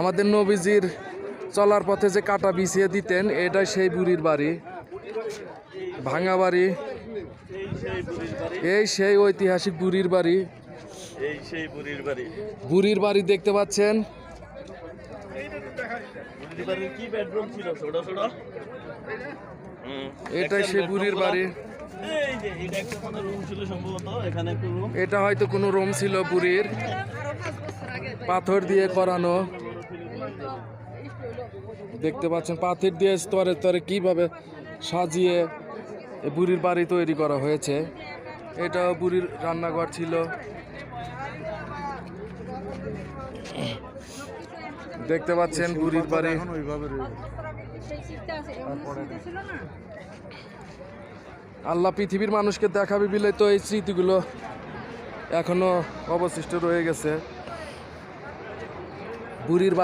আমাদের নবীজির চলার পথে যে কাটা বিছিয়ে দিতেন এটাই সেই বুড়ির বাড়ি। ভাঙা বাড়ি। এই সেই ঐতিহাসিক বুড়ির বাড়ি। এই সেই বুড়ির বাড়ি। বুড়ির বাড়ি দেখতে পাচ্ছেন। এটাই সেই বুড়ির বাড়ি। এটা হয়তো কোনো রুম ছিল বুড়ির। পাথর দিয়ে করানো। দেখতে পাচ্ছেন, পাথর দিয়ে স্তরে স্তরে কীভাবে সাজিয়ে বুড়ির বাড়ি তৈরি করা হয়েছে। এটা বুড়ির রান্নাঘর ছিল। দেখতে পাচ্ছেন, বুড়ির বাড়ি। আল্লাহ পৃথিবীর মানুষকে দেখাবে বিলে তো এই স্মৃতিগুলো এখনও অবশিষ্ট রয়ে গেছে। বুড়ির বাড়ি